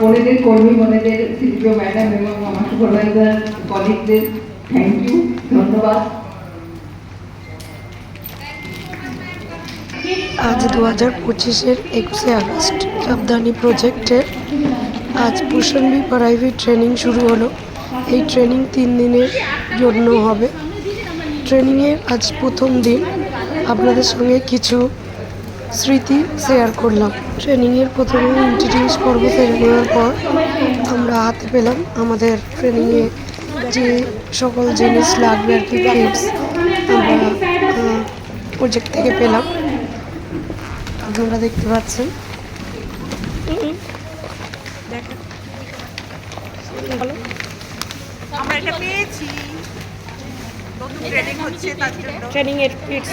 বোনেদের কর্মী বোনেদের সিপিও ম্যাডাম এবং আমার সুপারভাইজার কলিগদের থ্যাংক ইউ ধন্যবাদ। আজ দু হাজার পঁচিশের একুশে আগস্ট, সাবধানী প্রজেক্টের আজ পুষণবি প্রাইভেট ট্রেনিং শুরু হলো। এই ট্রেনিং তিন দিনের জন্য হবে। ট্রেনিংয়ের আজ প্রথম দিন। আপনাদের সঙ্গে কিছু স্মৃতি শেয়ার করলাম। ট্রেনিংয়ের প্রথমে ইন্ট্রোডিউস পর্ব সেরে নেওয়ার পর আমরা হাতে পেলাম আমাদের ট্রেনিংয়ে যে সকল জিনিস লাগবে আর কি কিটস আমরা প্রজেক্ট থেকে পেলাম। আপনারা দেখতে পাচ্ছেন। আমরা এটা পেয়েছি। ট্রেনিং হচ্ছে তার জন্য। ট্রেনিং এর কিটস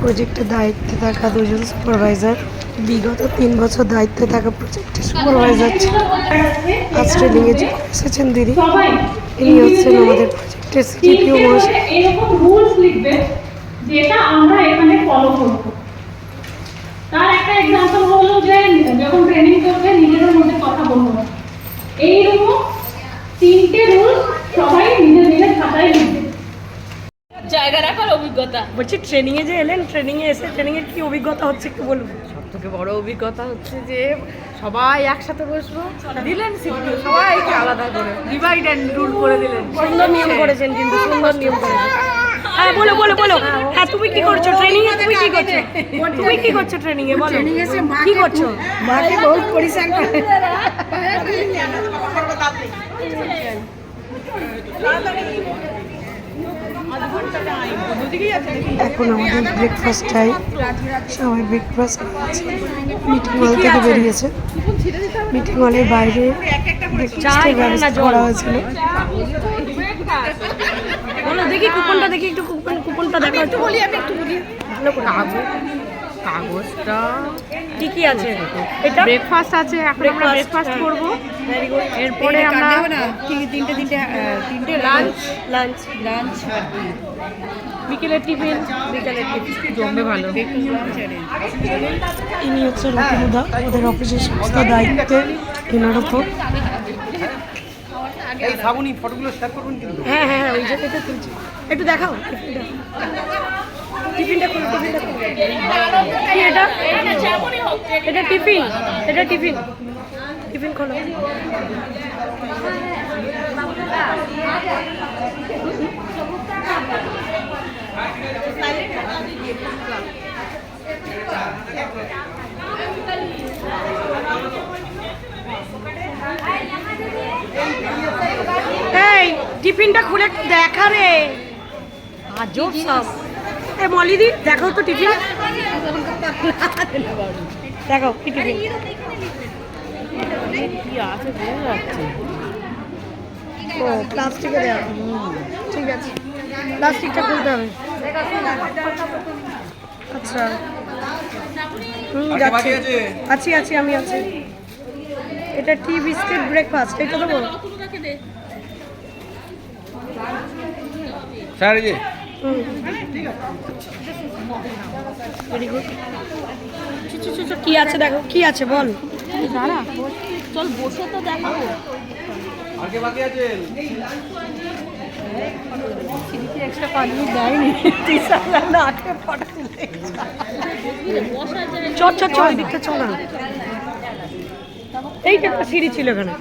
প্রজেক্টের দায়িত্বে থাকা দুজন সুপারভাইজার বিগত তিন বছর দায়িত্বে থাকা প্রজেক্টের সুপারভাইজার আজ ট্রেনিংয়ে এসেছেন দিদি, ইনি হচ্ছেন আমাদের প্রজেক্টের লিখবে যেটা আমরা এখানে ফলো করব। তার একটা এক্সাম্পল হলো যে যখন ট্রেনিং করবে, নিজেদের মধ্যে কথা বলব। এইরকম তিনটে রুলস সবাই নিজের নিজের খাতায় লিখবে জায়গা রাখার অভিজ্ঞতা। বলছি ট্রেনিংয়ে যে এলেন ট্রেনিংয়ে এসে ট্রেনিংয়ের কি অভিজ্ঞতা হচ্ছে একটু বলুন। থেকে বড় অভিজ্ঞতা হচ্ছে যে সবাই একসাথে বসবো। দিলেন সবাইকে আলাদা করে ডিভাইড অ্যান্ড রুল করে দিলেন। সুন্দর নিয়ম করেছেন কিন্তু সুন্দর নিয়ম করেছেন। হ্যাঁ বলো বলো বলো। হ্যাঁ তুমি কি করছ? ট্রেনিং এ তুমি কি করছ? তুমি কি করছ ট্রেনিং এ বলো ট্রেনিং কি করছ? মাকে বহুত পরিশ্রম করে। এখন আমাদের ব্রেকফাস্ট টাইম সবাই ব্রেকফাস্ট করছে মিটিং হল থেকে বেরিয়েছে। মিটিং হলের বাইরে ব্রেকফাস্টের ব্যবস্থা করা হয়েছিল। দেখি কুপনটা দেখি একটু কুপন কুপনটা দেখো একটু বলি আমি একটু বলি। ভালো করে কাগজটা কি কি আছে? এটা ব্রেকফাস্ট আছে এখন আমরা ব্রেকফাস্ট করব। ভেরি গুড এরপরে আমরা তিনটে তিনটে তিনটে লাঞ্চ লাঞ্চ লাঞ্চ বিকেলের টিফিন? বিকালের টিফিন। জমবে ভালো। ইনি হচ্ছে ওদের অফিসের সমস্ত দায়িত্বে এনার এই ফটোগুলো শেয়ার করবেন হ্যাঁ হ্যাঁ হ্যাঁ ওই জায়গাতে তুলছি। একটু দেখাও। টিফিনটা খুলো টিফিনটা খুলো। কি এটা এটা টিফিন এটা টিফিন। টিফিন খোলো। এই, টিফিনটা খুলে দেখা রে। আজব সব। এ মলিদি দেখো তো টিফিন। দেখো কি টিফিন? ও প্লাস্টিকে দেওয়া ঠিক আছে। প্লাস্টিকটা খুলতে হবে। আচ্ছা। হুম যাচ্ছি। আছি? আছি আমি আছি। এটা টি বিস্কিট ব্রেকফাস্ট এটা দেবো স্যার এই ভেরি গুড কি আছে দেখো কি আছে বল। চল বসে তো দেখাবো আর কে বাকি আছেন এক্সট্রা পানি দেয়নি। না আটকে বসার চল চল চল ওই দিকটা চল না। এইটা একটা সিঁড়ি ছিল এখানে।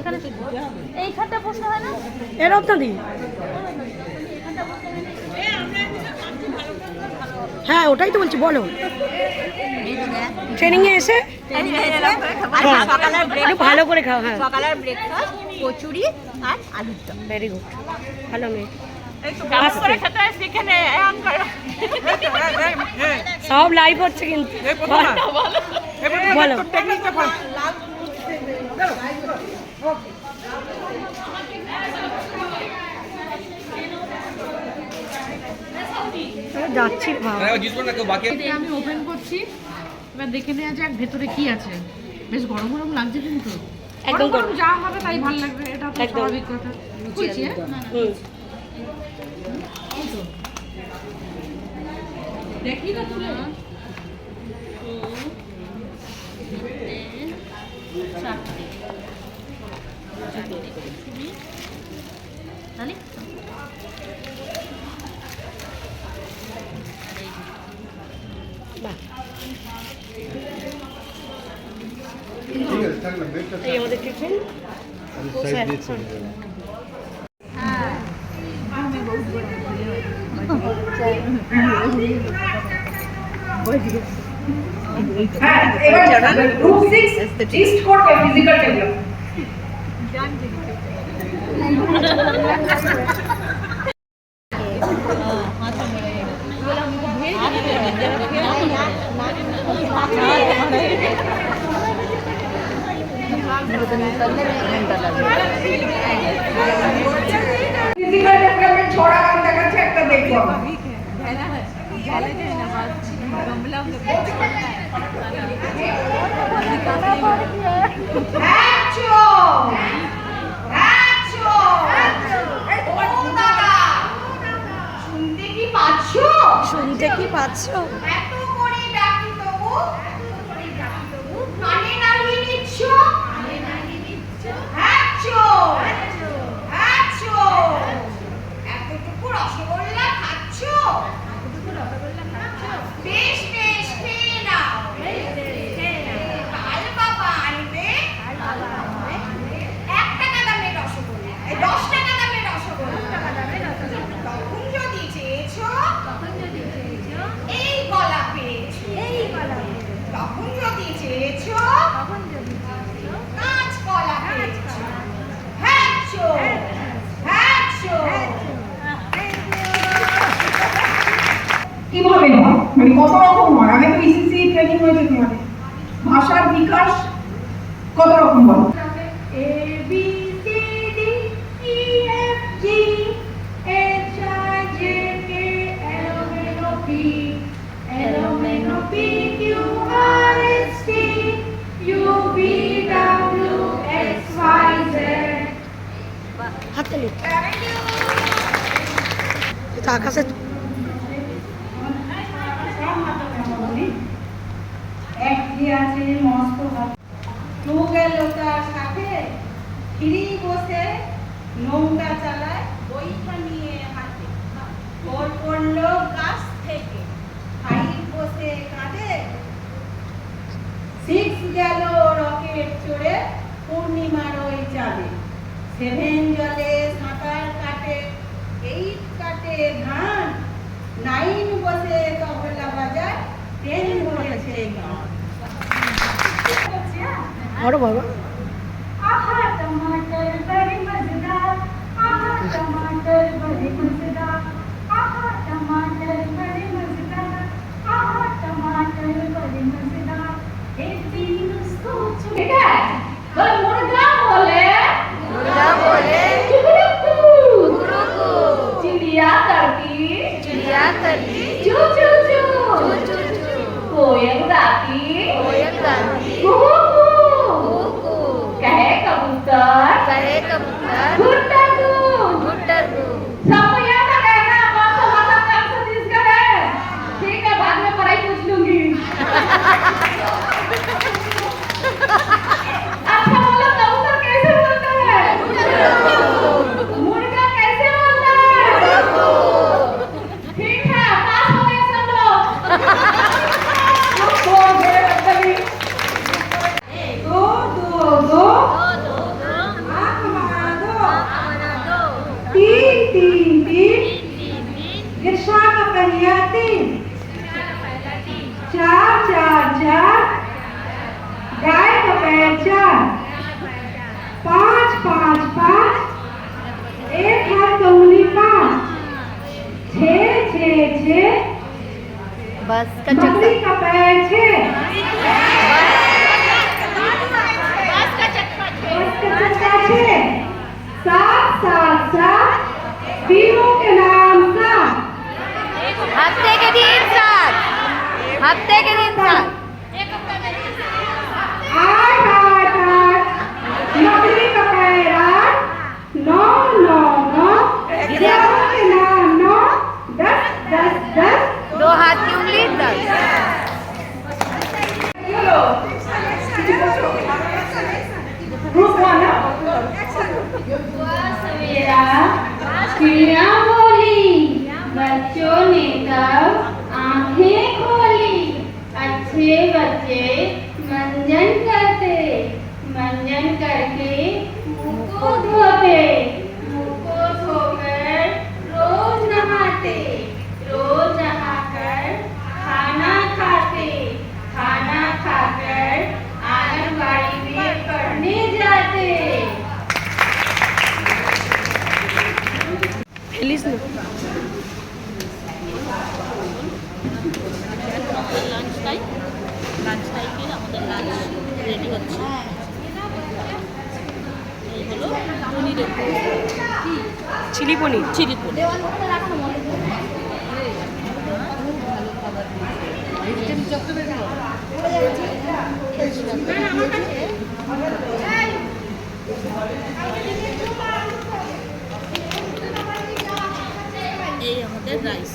এখানে এইখানটা বসে হয় না? এরও তো দি হ্যাঁ ওটাই তো বলছি বলো। ট্রেনিং এ এসে? হ্যাঁ, ভালো করে খাও হ্যাঁ। সকালের ব্রেকফাস্ট কচুরি আর আলুর দম। ভেরি গুড ভালো মেয়ে। সব লাইভ হচ্ছে কিন্তু। বলো। যাচ্ছি এটা আমি ওপেন করছি। এবার দেখে নেওয়া যাক ভেতরে কি আছে। বেশ গরম গরম লাগছে কিন্তু। একদম গরম যা হবে তাই ভালো লাগবে এটা তো স্বাভাবিক কথা। খুলছি হ্যাঁ? দেখি না তুলে তাহলে এই আমাদের টিফিন? হ্যাঁ ফিজিক্যাল শুনতে কি পাচ্ছ? এত করে ডাকি তবু। কীভাবে হয়? মানে কত রকম হয়? আগে তো ইসিসি ট্রেনিং হয়েছে তোমাদের। ভাষার বিকাশ কত রকম বলো A B C D E F G H I J K L M N O P L M N O P Q R S T U V W X Y Z হাততালি এটা আকাশে बकरी का पैर छः। बस का चक्कर बस का चक्का छः। सात सात सात। तीनों के नाम सात। हफ़्ते के दिन साथ हफ़्ते के दिन साथ आठ आठ आठ। बकरी का पैर आठ। नौ नौ नौ। ग्यारह के नाम नौ। दस दस दस। दो हाथ की उंगली, दस। सवेरा बोली, बच्चों ने तब आँखें खोली। अच्छे बच्चे मंजन करते, मंजन करके मुँह को धोते। চিলি পনির। চিলি পনির। এই আমাদের রাইস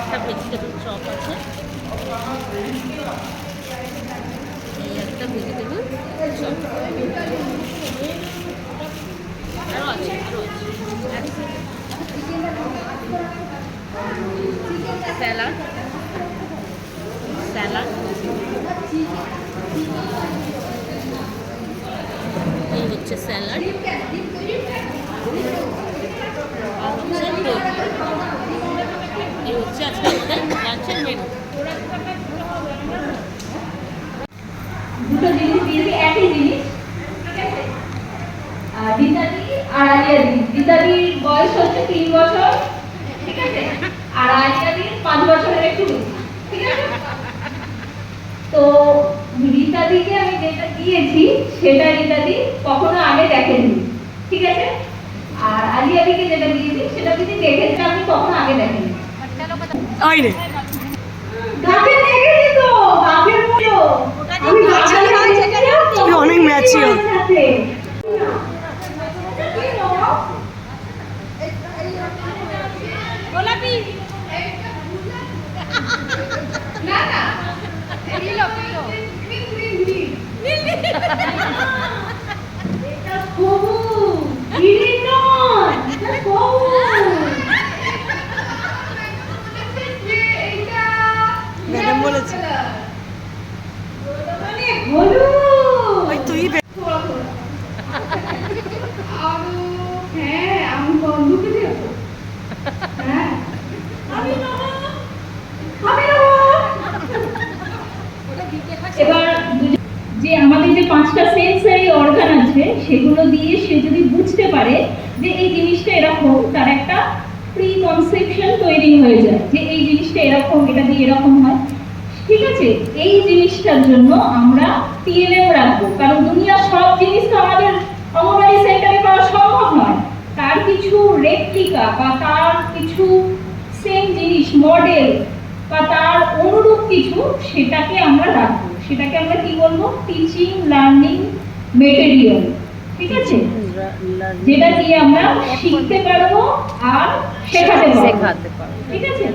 একটা ভেজিটেবল চপ আছে এই একটা ভেজিটেবল চপ আরও আছে আরও আছে স্যালাড। স্যালাড। এই হচ্ছে দই এই হচ্ছে আজকে আমাদের লাঞ্চের দিদাদি আর আলিয়াদি দিদাদির বয়স হচ্ছে তিন বছর। ঠিক আছে? আর আলিয়াদির পাঁচ বছরের একটু ঠিক আছে? তো রীতাদিকে আমি যেটা দিয়েছি সেটা রীতাদি কখনো আগে দেখেনি ঠিক আছে? আর আলিয়াদিকে যেটা দিয়েছি সেটা দিদি দেখেছে আপনি কখনো আগে দেখেনি। আই রে। গাছে দেখেছি তো গাছের মতো। আমি গাছে তুমি অনেক ম্যাচিওর গোলাপি এটা সবুজ গ্রিন নয় এটা সবুজ ম্যাডাম বলেছে মানে হলুদ ওই তুই বে- আরও হ্যাঁ আমি বন্ধুকে দেব হ্যাঁ আমি নেব আমি নেব এবার দুজন- যে আমাদের যে পাঁচটা সেন্সারি অর্গান আছে সেগুলো দিয়ে সে যদি বুঝতে পারে যে এই জিনিসটা এরকম তার একটা প্রি কনসেপশন তৈরি হয়ে যায় যে এই জিনিসটা এরকম হয়। ঠিক আছে এই জিনিসটার জন্য আমরা টিএলএম রাখব। কারণ দুনিয়ার সব জিনিস তো আমাদের অঙ্গনওয়াড়ি সেন্টারে করা সম্ভব নয়। তার কিছু রেপ্লিকা বা তার কিছু সেম জিনিস মডেল বা তার অনুরূপ কিছু সেটাকে আমরা রাখব। সেটাকে আমরা কি বলব? টিচিং লার্নিং মেটেরিয়াল ঠিক আছে? যেটা দিয়ে আমরা শিখতে পারব আর শেখাতে পারব। ঠিক আছে?